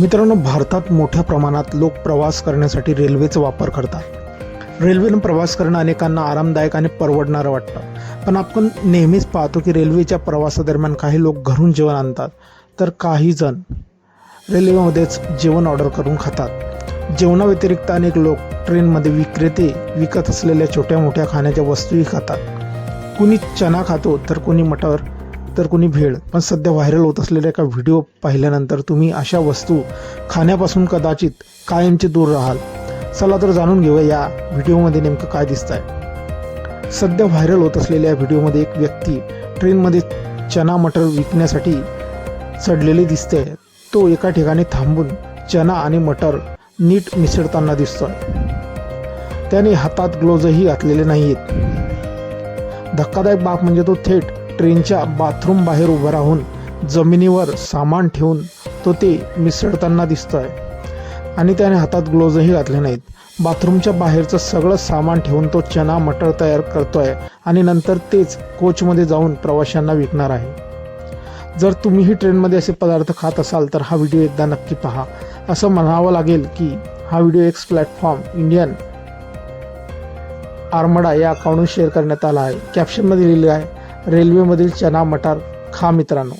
मित्रांनो भारतात मोठ्या प्रमाणात लोक प्रवास करण्यासाठी रेल्वेचा वापर करतात. रेल्वेनं प्रवास करणं अनेकांना आरामदायक आणि परवडणारं वाटतं. पण आपण नेहमीच पाहतो की रेल्वेच्या प्रवासादरम्यान काही लोक घरून जेवण आणतात. तर काही जण रेल्वेमध्येच जेवण ऑर्डर करून खातात. जेवणाव्यतिरिक्त अनेक लोक ट्रेनमध्ये विक्रेते विकत असलेल्या छोट्या मोठ्या खाण्याच्या वस्तूही खातात. कुणी चना खातो तर कोणी मटर तर कोणी भेळ पण सध्या व्हायरल होत असलेल्या एका व्हिडिओ पाहिल्यानंतर तुम्ही अशा वस्तू खाण्यापासून कदाचित कायमचे दूर राहाल. चला तर जाणून घेऊया या व्हिडिओमध्ये नेमकं काय दिसत आहे सध्या व्हायरल होत असलेल्या व्हिडिओमध्ये एक व्यक्ती ट्रेनमध्ये चना मटर विकण्यासाठी चढलेली दिसते तो एका ठिकाणी थांबून चना आणि मटर नीट मिसळताना दिसतोय. त्याने हातात ग्लोजही घातलेले नाहीत धक्कादायक बाब म्हणजे तो थेट ट्रेनच्या बाथरूम बाहेर उभं राहून जमिनीवर सामान ठेवून तो ते मिसळताना दिसतोय. आणि त्याने हातात ग्लोव्हजही घातले नाहीत. बाथरूमच्या बाहेरचं सगळं सामान ठेवून तो चना मटर तयार करतोय आणि नंतर तेच कोचमध्ये जाऊन प्रवाशांना विकणार आहे. जर तुम्हीही ट्रेनमध्ये असे पदार्थ खात असाल तर हा व्हिडिओ एकदा नक्की पहा. असं म्हणावं लागेल की हा video X platform Indian armada या अकाउंटून शेअर करण्यात आला आहे. कॅप्शनमध्ये लिहिलं आहे रेल्वेमधील चना मटार खा मित्रांनो.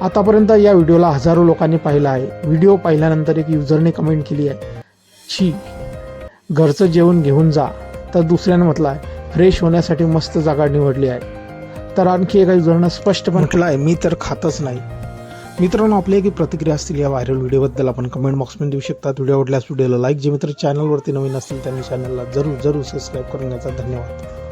आतापर्यंत या व्हिडिओला हजारो लोकांनी पाहिला आहे. व्हिडिओ पाहिल्यानंतर एक युजरने कमेंट केली आहे. छी घरचं जेवण घेऊन जा. तर दुसऱ्याने म्हटलं आहे फ्रेश होण्यासाठी मस्त जागा निवडली आहे. तर आणखी एका युजरनं स्पष्टपणे म्हटलं आहे मी तर खातच नाही. मित्रांनो आपल्या की प्रतिक्रिया असतील या व्हायरल व्हिडिओबद्दल आपण कमेंट बॉक्समध्ये देऊ शकतात व्हिडिओ आवडल्यास व्हिडिओला लाईक जे मित्र चॅनलवरती नवीन असतील त्यांनी चॅनलला जरूर जरूर सबस्क्राईब करण्याचा धन्यवाद.